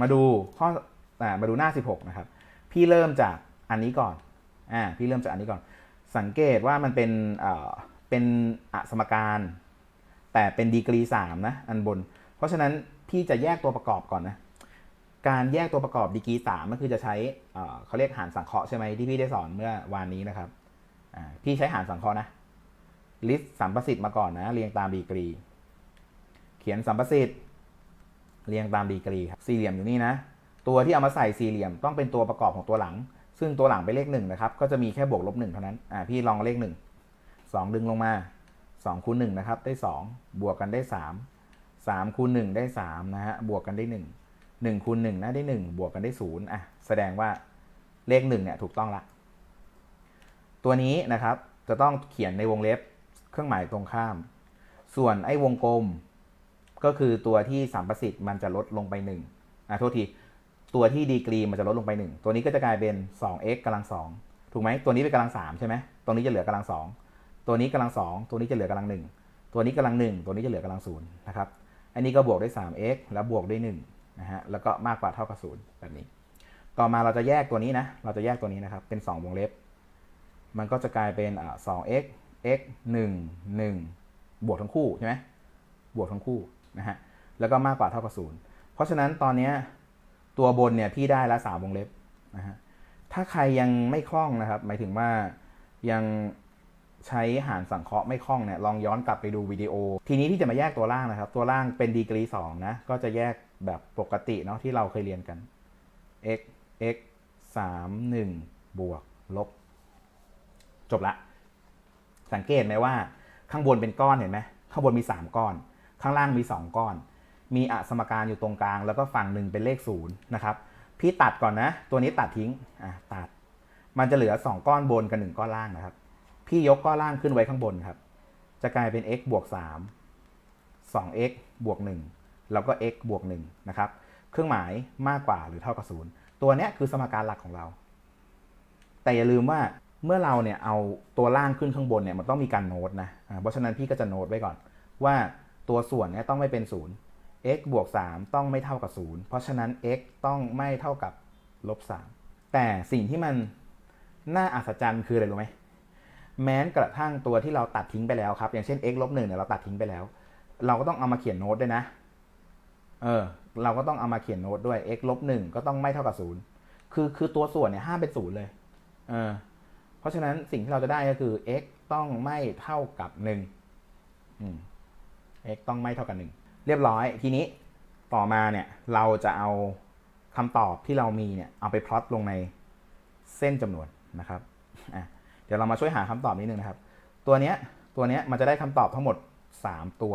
มาดูข้ออ่ามาดูหน้า 16 นะครับ พี่เริ่มจากอันนี้ก่อนอ่าพี่เริ่มจากอันนี้ก่อน สังเกตว่ามันเป็นเอ่อเป็นอสมการ แต่เป็นดีกรีสามนะอันบน เพราะฉะนั้นพี่จะแยกตัวประกอบก่อนนะการแยกตัวประกอบดีกรีสามก็คือจะใช้เอ่อเขาเรียกหารสังเคราะห์ใช่ไหมที่พี่ได้สอนเมื่อวานนี้นะครับอ่าพี่ใช้หารสังเคราะห์นะลิสต์สัมประสิทธิ์มาก่อนนะเรียงตามดีกรี เขียนสัมประสิทธิ์ เรียงตามดีกรีครับสี่เหลี่ยมอยู่นี่นะ ตัวที่เอามาใส่สี่เหลี่ยมต้องเป็นตัวประกอบของตัวหลัง ซึ่งตัวหลังเป็นเลขหนึ่งนะครับ ก็จะมีแค่บวกลบหนึ่งเท่านั้น อ่า พี่ลองเลขหนึ่งสองดึงลงมาสองคูณหนึ่งนะครับ ได้สองบวกกันได้สามสามคูณหนึ่งได้สามนะฮะ บวกกันได้หนึ่งหนึ่งคูณหนึ่งนะได้หนึ่งบวกกันได้ศูนย์อะ แสดงว่าเลขหนึ่งเนี่ยถูกต้องละ ตัวนี้นะครับจะต้องเขียนในวงเล็บเครื่องหมายตรงข้าม ส่วนไอ้วงกลม ก็คือตัวที่สัมประสิทธิ์มันจะลดลงไปหนึ่งอะโทษที ตัวที่ดีกรีมันจะลดลงไปหนึ่งตัวนี้ก็จะกลายเป็น 2x กำลังสองถูกไหมตัวนี้เป็นกำลังสามใช่ไหมตรงนี้จะเหลือกำลังสองตัวนี้กำลังสองตัวนี้จะเหลือกำลังหนึ่งตัวนี้กำลังหนึ่งตัวนี้จะเหลือกำลังศูนย์นะครับอันนี้ก็บวกด้วย 3x แล้วบวกด้วย1นะฮะแล้วก็มากกว่าเท่ากับศูนย์แบบนี้ ต่อมาเราจะแยกตัวนี้นะเราจะแยกตัวนี้นะครับเป็น 2 วงเล็บ มันก็จะกลายเป็นอ่า 2x x 1 1 บวกทั้งคู่ใช่ไหมบวกทั้งคู่ นะฮะแล้วก็มากกว่าเท่ากับศูนย์เพราะฉะนั้นตอนนี้ตัวบนเนี่ยพี่ได้ละสามวงเล็บนะฮะถ้าใครยังไม่คล่องนะครับ หมายถึงว่ายังใช้หารสังเคราะห์ไม่คล่องเนี่ยลองย้อนกลับไปดูวิดีโอ ทีนี้ที่จะมาแยกตัวล่างนะครับ ตัวล่างเป็นดีกรีสองนะก็จะแยกแบบปกติเนาะที่เราเคยเรียนกัน x x 3 1 บวกลบ จบละ สังเกตไหมว่าข้างบนเป็นก้อนเห็นไหมข้างบนมี 3 ก้อน ข้างล่างมี 2 ก้อน มีอสมการอยู่ตรงกลาง แล้วก็ฝั่งหนึ่งเป็นเลขศูนย์นะครับพี่ตัดก่อนนะ ตัวนี้ตัดทิ้งอะตัด มันจะเหลือ 2 ก้อนบนกับ1ก้อนล่างนะครับ พี่ยกก้อนล่างขึ้นไว้ข้างบนครับ จะกลายเป็น x บวก3 2x บวก1แล้วก็ x บวก1นะครับ เครื่องหมายมากกว่าหรือเท่ากับ 0 ตัวนี้คือสมการหลักของเรา แต่อย่าลืมว่าเมื่อเราเนี่ยเอาตัวล่างขึ้นข้างบนเนี่ยมันต้องมีการโน้ตนะ เพราะฉะนั้นพี่ก็จะโน้ตไว้ก่อนว่า ตัวส่วนเนี่ยต้องไม่เป็น 0 x บวก 3 ต้องไม่เท่ากับ 0 เพราะฉะนั้น x ต้องไม่เท่ากับลบ3แต่สิ่งที่มันน่าอัศจรรย์คืออะไรรู้ไหมแม้กระทั่งตัวที่เราตัดทิ้งไปแล้วครับ อย่างเช่น x ลบหนึ่งเนี่ยเราตัดทิ้งไปแล้ว เราก็ต้องเอามาเขียนโน้ตด้วยนะ เออ เราก็ต้องเอามาเขียนโน้ตด้วย x ลบหนึ่งก็ต้องไม่เท่ากับศูนย์คือคือตัวส่วนเนี่ยห้ามเป็นศูนย์เลย เออ เพราะฉะนั้นสิ่งที่เราจะได้ก็คือ x ต้องไม่เท่ากับหนึ่งอืม x ต้องไม่เท่ากับหนึ่งเรียบร้อย ทีนี้ต่อมาเนี่ยเราจะเอาคำตอบที่เรามีเนี่ยเอาไปพลอตลงในเส้นจำนวนนะครับเดี๋ยวเรามาช่วยหาคำตอบนิดนึงนะครับ ตัวเนี้ยตัวเนี้ยมันจะได้คำตอบทั้งหมด 3 ตัว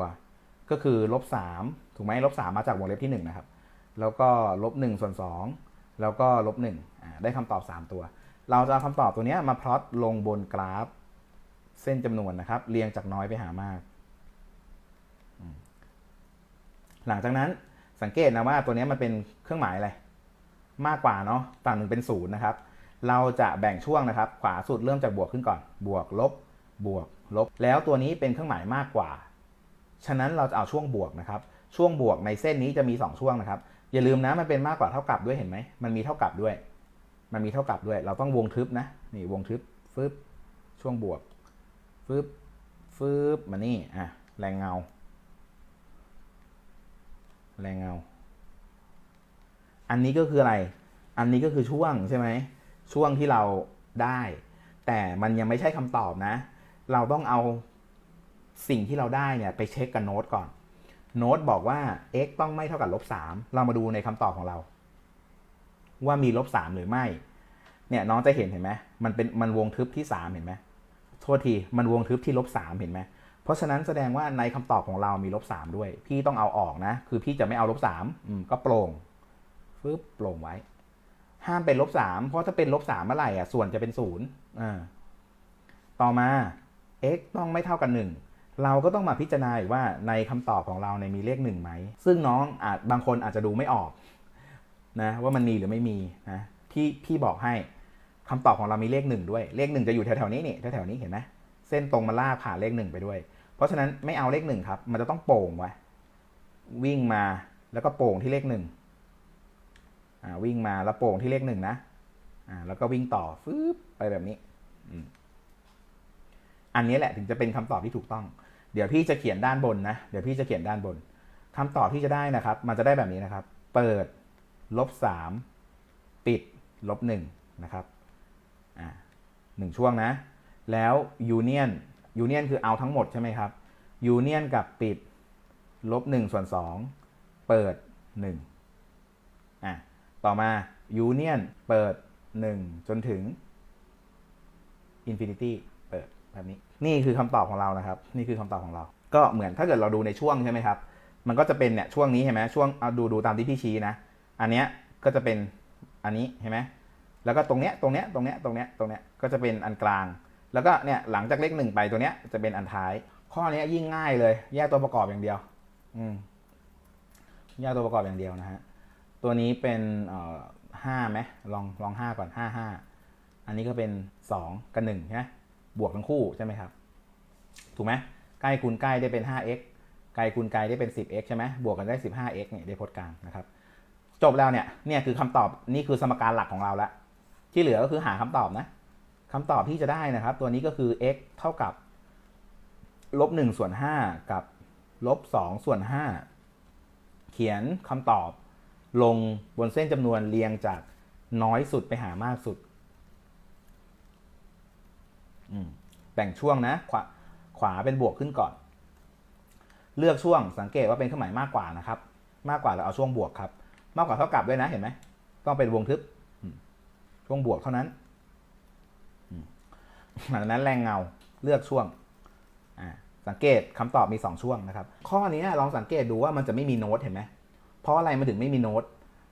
ก็คือลบ3ถูกไหมลบ3มาจากวงเล็บที่ 1 นะครับ แล้วก็ลบ1ส่วน2 แล้วก็ลบ1อ่าได้คำตอบ 3 ตัว เราจะเอาคำตอบตัวเนี้ยมาพลอตลงบนกราฟเส้นจำนวนนะครับ เรียงจากน้อยไปหามากอืม หลังจากนั้นสังเกตนะว่าตัวนี้มันเป็นเครื่องหมายอะไร มากกว่าเนาะฝั่งหนึ่งเป็นศูนย์นะครับ เราจะแบ่งช่วงนะครับ ขวาสุดเริ่มจากบวกขึ้นก่อน บวกลบ บวกลบ แล้วตัวนี้เป็นเครื่องหมายมากกว่า ฉะนั้นเราจะเอาช่วงบวกนะครับ ช่วงบวกในเส้นนี้จะมี 2 ช่วงนะครับ อย่าลืมนะมันเป็นมากกว่าเท่ากับด้วยเห็นไหม มันมีเท่ากับด้วย มันมีเท่ากับด้วย เราต้องวงทึบนะ นี่วงทึบฟึบช่วงบวกฟึบฟึบมานี่ อะ แรงเงา แรงเงา อันนี้ก็คืออะไร อันนี้ก็คือช่วงใช่ไหม ช่วงที่เราได้ แต่มันยังไม่ใช่คำตอบนะ เราต้องเอาสิ่งที่เราได้เนี่ยไปเช็คกับโน้ตก่อน โน้ตบอกว่า x ต้องไม่เท่ากับลบสามเรามาดูในคำตอบของเรา ว่ามีลบสามหรือไม่ เนี่ยน้องจะเห็นเห็นไหมมันเป็นมันวงทึบที่สามเห็นไหมโทษที มันวงทึบที่ลบสามเห็นไหม เพราะฉะนั้นแสดงว่าในคำตอบของเรามีลบสามด้วย พี่ต้องเอาออกนะ คือพี่จะไม่เอาลบสามก็โปร่งฟึบโปร่งไว้ ห้ามเป็นลบสามเพราะถ้าเป็นลบสามเมื่อไหร่อะส่วนจะเป็นศูนย์อ่าต่อมา x ต้องไม่เท่ากันหนึ่งเราก็ต้องมาพิจารณาว่าในคำตอบของเราในมีเลขหนึ่งไหม ซึ่งน้องอาจบางคนอาจจะดูไม่ออกนะว่ามันมีหรือไม่มีนะพี่พี่บอกให้คำตอบของเรามีเลขหนึ่งด้วย เลขหนึ่งจะอยู่แถวๆนี้นี่แถวๆนี้เห็นไหม ส้นตรงมาลากผ่านเลขหนึ่งไปด้วย เพราะฉะนั้นไม่เอาเลขหนึ่งครับ มันจะต้องโป่งไว้ วิ่งมาแล้วก็โป่งที่เลขหนึ่งอ่าวิ่งมาแล้วโป่งที่เลขหนึ่งนะอ่าแล้วก็วิ่งต่อฟึบไปแบบนี้ อันนี้แหละถึงจะเป็นคำตอบที่ถูกต้อง เดี๋ยวพี่จะเขียนด้านบนนะ เดี๋ยวพี่จะเขียนด้านบนคำตอบที่จะได้นะครับ มันจะได้แบบนี้นะครับ เปิด ลบสามปิด ลบหนึ่งนะครับอ่าหนึ่งช่วงนะ แล้วยูเนียนยูเนียนคือเอาทั้งหมดใช่ไหมครับยูเนียนกับปิดลบหนึ่งส่วนสองเปิดหนึ่งอะต่อมายูเนียนเปิดหนึ่งจนถึงอินฟินิตี้เปิดแบบนี้ นี่คือคำตอบของเรานะครับ นี่คือคำตอบของเรา ก็เหมือนถ้าเกิดเราดูในช่วงใช่ไหมครับ มันก็จะเป็นเนี่ยช่วงนี้เห็นไหมช่วงเอาดูดูตามที่พี่ชี้นะ อันเนี้ยก็จะเป็นอันนี้เห็นไหมแล้วก็ตรงเนี้ยตรงเนี้ยตรงเนี้ยตรงเนี้ยตรงเนี้ยก็จะเป็นอันกลาง แล้วก็เนี่ยหลังจากเลขหนึ่งไปตัวเนี้ยจะเป็นอันท้าย ข้อนี้ยิ่งง่ายเลย แยกตัวประกอบอย่างเดียว อืมแยกตัวประกอบอย่างเดียวนะฮะตัวนี้เป็นเอ่อห้าไหมลองลองห้าก่อนห้าห้าอันนี้ก็เป็นสองกับหนึ่งใช่ไหมบวกทั้งคู่ใช่ไหมครับ ถูกไหมใกล้คูณใกล้ได้เป็น 5x ไกลคูณไกลได้เป็น 10x ใช่ไหมบวกกันได้ 15x เนี่ยได้พจน์กลางนะครับ จบแล้วเนี่ยเนี่ยคือคำตอบนี่คือสมการหลักของเราล้วที่เหลือก็คือหาคำตอบนะ คำตอบที่จะได้นะครับ ตัวนี้ก็คือ x เท่ากับลบ1ส่วน5กับลบ2ส่วน5เขียนคำตอบลงบนเส้นจำนวนเรียงจากน้อยสุดไปหามากสุด แบ่งช่วงนะ ขวาขวาเป็นบวกขึ้นก่อน เลือกช่วงสังเกตว่าเป็นเครื่องหมายมากกว่านะครับ มากกว่าเราเอาช่วงบวกครับ มากกว่าเท่ากับด้วยนะเห็นไหมต้องเป็นวงทึบช่วงบวกเท่านั้น หลังจากนั้นแรงเงาเลือกช่วงสังเกตคำตอบมี 2 ช่วงนะครับ ข้อนี้ลองสังเกตดูว่ามันจะไม่มีโน้ตเห็นไหมเพราะอะไรมันถึงไม่มีโน้ต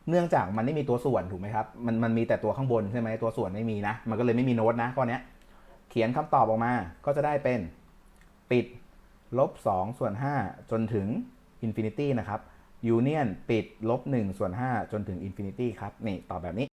เนื่องจากมันไม่มีตัวส่วนถูกไหมครับ มันมันมีแต่ตัวข้างบนใช่ไหมตัวส่วนไม่มีนะ มันก็เลยไม่มีโน้ตนะข้อนี้เขียนคำตอบออกมาก็จะได้เป็นปิดลบ2ส่วน5จนถึงอินฟินิตี้นะครับยูเนียนปิดลบ1ส่วน5จนถึงอินฟินิตี้ครับ นี่ตอบแบบนี้